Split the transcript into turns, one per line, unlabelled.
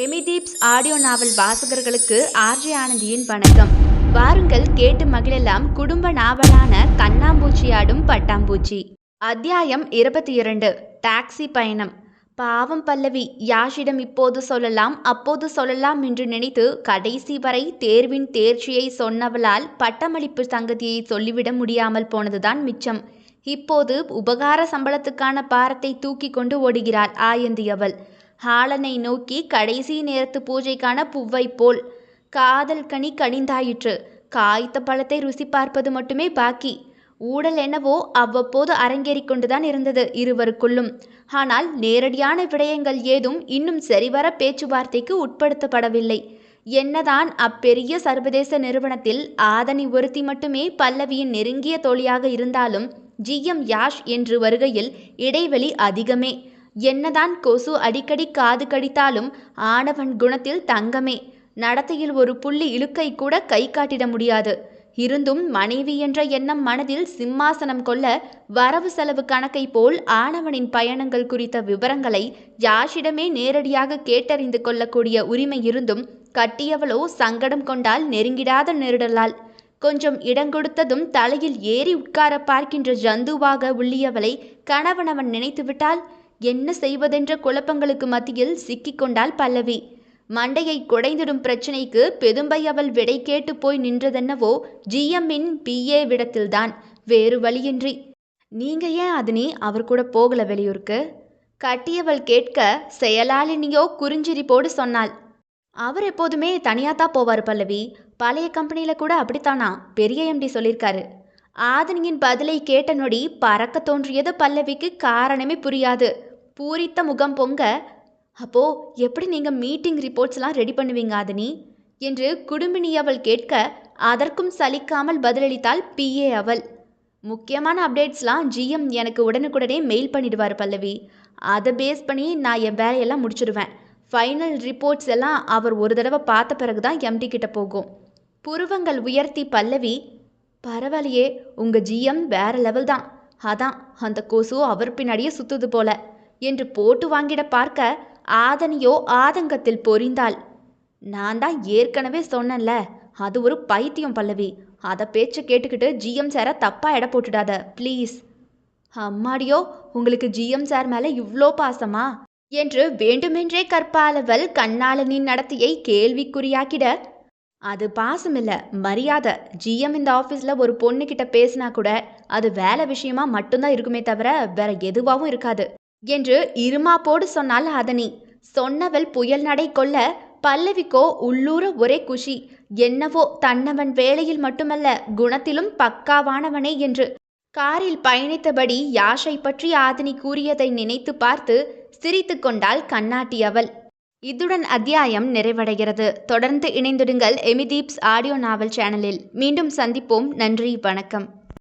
எமிதீப்ஸ் audio நாவல் வாசகர்களுக்கு RJ ஆனந்தியின் வணக்கம். வாருங்கள் கேட்டு மகிழலாம் குடும்ப நாவலான கண்ணாம்பூச்சியாடும் பட்டாம்பூச்சி. அத்தியாயம் இருபத்தி இரண்டு டாக்ஸி பயணம். பாவம் பல்லவி யாஷிடம் இப்போது சொல்லலாம் அப்போது சொல்லலாம் என்று நினைத்து கடைசி வரை தேர்வின் தேர்ச்சியை சொன்னவளால் பட்டமளிப்பு சங்கதியை சொல்லிவிட முடியாமல் போனதுதான் மிச்சம். இப்போது உபகார சம்பளத்துக்கான பாரத்தை தூக்கி கொண்டு ஓடுகிறாள் ஆயந்தி அவள் ஹாலனை நோக்கி கடைசி நேரத்து பூஜைக்கான பூவை போல். காதல் கனி கனிந்தாயிற்று. காய்த்த பழத்தை ருசி பார்ப்பது மட்டுமே பாக்கி. ஊடல் என்னவோ அவ்வப்போது அரங்கேறிக் கொண்டுதான் இருந்தது இருவருக்குள்ளும். ஆனால் நேரடியான விடயங்கள் ஏதும் இன்னும் சரிவர பேச்சுவார்த்தைக்கு உட்படுத்தப்படவில்லை. என்னதான் அப்பெரிய சர்வதேச நிறுவனத்தில் ஆதனி ஒருத்தி மட்டுமே பல்லவியின் நெருங்கிய தோழியாக இருந்தாலும் ஜிஎம் யாஷ் என்று வருகையில் இடைவெளி அதிகமே. என்னதான் கொசு அடிக்கடி காது கடித்தாலும் ஆணவன் குணத்தில் தங்கமே. நடத்தையில் ஒரு புள்ளி இழுக்கை கூட கை காட்டிட முடியாது. இருந்தும் மனைவி என்ற எண்ணம் மனதில் சிம்மாசனம் கொள்ள வரவு செலவு கணக்கை போல் ஆணவனின் பயணங்கள் குறித்த விவரங்களை யாஷிடமே நேரடியாக கேட்டறிந்து கொள்ளக்கூடிய உரிமை இருந்தும் கட்டியவளோ சங்கடம் கொண்டால் நெருங்கிடாத நெருடலால். கொஞ்சம் இடங்கொடுத்ததும் தலையில் ஏறி உட்கார பார்க்கின்ற ஜந்துவாக உள்ளியவளை கணவனவன் நினைத்துவிட்டால் என்ன செய்வதென்ற குழப்பங்களுக்கு மத்தியில் சிக்கிக்கொண்டாள் பல்லவி. மண்டையை குடைந்திடும் பிரச்சனைக்கு பெதும்பை அவள் விடை கேட்டு போய் நின்றதென்னவோ ஜிஎம்மின் பிஏ விடத்தில்தான். வேறு வழியின்றி. நீங்க ஏன் அதனி அவர் கூட போகல வெளியூருக்கு? கட்டியவள் கேட்க செயலாளினியோ குறிஞ்சிரிப்போடு சொன்னாள். அவர் எப்போதுமே தனியாத்தான் போவார் பல்லவி. பழைய கம்பெனியில் கூட அப்படித்தானா? பெரிய எம்டி சொல்லியிருக்காரு ஆதனியின் பதிலை கேட்ட நொடி பறக்க தோன்றியது பல்லவிக்கு காரணமே புரியாது. பூரித்த முகம் பொங்க அப்போ எப்படி நீங்க மீட்டிங் ரிப்போர்ட்ஸ்லாம் ரெடி பண்ணுவீங்க ஆதனி? என்று குடும்பினி அவள் கேட்க அதற்கும் சலிக்காமல் பதிலளித்தாள் பிஏ அவள். முக்கியமான அப்டேட்ஸ்லாம் ஜிஎம் எனக்கு உடனுக்குடனே மெயில் பண்ணிடுவார் பல்லவி. அதை பேஸ் பண்ணி நான் என் வேலையெல்லாம் முடிச்சிடுவேன். ஃபைனல் ரிப்போர்ட்ஸ் எல்லாம் அவர் ஒரு தடவை பார்த்த பிறகு தான் எம்டி கிட்ட போகும். புருவங்கள் உயர்த்தி பல்லவி பரவாயில்லையே உங்கள் ஜிஎம் வேற லெவல் தான். அதான் அந்த கொசு அவர் பின்னாடியே சுத்துது போல. என்று போட்டு வாங்கிட பார்க்க ஆதனியோ ஆதங்கத்தில் பொறிந்தாள் நான் தான் ஏற்கனவே சொன்னேன்ல அது ஒரு பைத்தியம் பல்லவி. அதை பேச்சு கேட்டுக்கிட்டு ஜிஎம் சாரை தப்பா எடை போட்டுடாத ப்ளீஸ். அம்மாடியோ உங்களுக்கு ஜிஎம் சார் மேலே இவ்வளோ பாசமா? என்று வேண்டுமென்றே கற்பாலவள் கண்ணாளனின் நடத்தையை கேள்விக்குறியாக்கிட. அது பாசமில்ல மரியாதை. ஜிஎம் இந்த ஆஃபீஸில் ஒரு பொண்ணுக்கிட்ட பேசினா கூட அது வேலை விஷயமா மட்டும்தான் இருக்குமே தவிர வேற எதுவாகவும் இருக்காது. என்று இருமாப்போடு சொன்னாள் அதனி சொன்னவள் புயல் நடை கொள்ள பல்லவிக்கோ உள்ளூர ஒரே குஷி. என்னவோ தன்னவன் வேலையில் மட்டுமல்ல குணத்திலும் பக்காவானவனே என்று. காரில் பயணித்தபடி யாஷை பற்றி ஆதினி கூறியதை நினைத்து பார்த்து சிரித்து கொண்டாள் கண்ணாட்டி அவள். இத்துடன் அத்தியாயம் நிறைவடைகிறது. தொடர்ந்து இணைந்திடுங்கள் எமிதீப்ஸ் ஆடியோ நாவல் சேனலில். மீண்டும் சந்திப்போம். நன்றி வணக்கம்.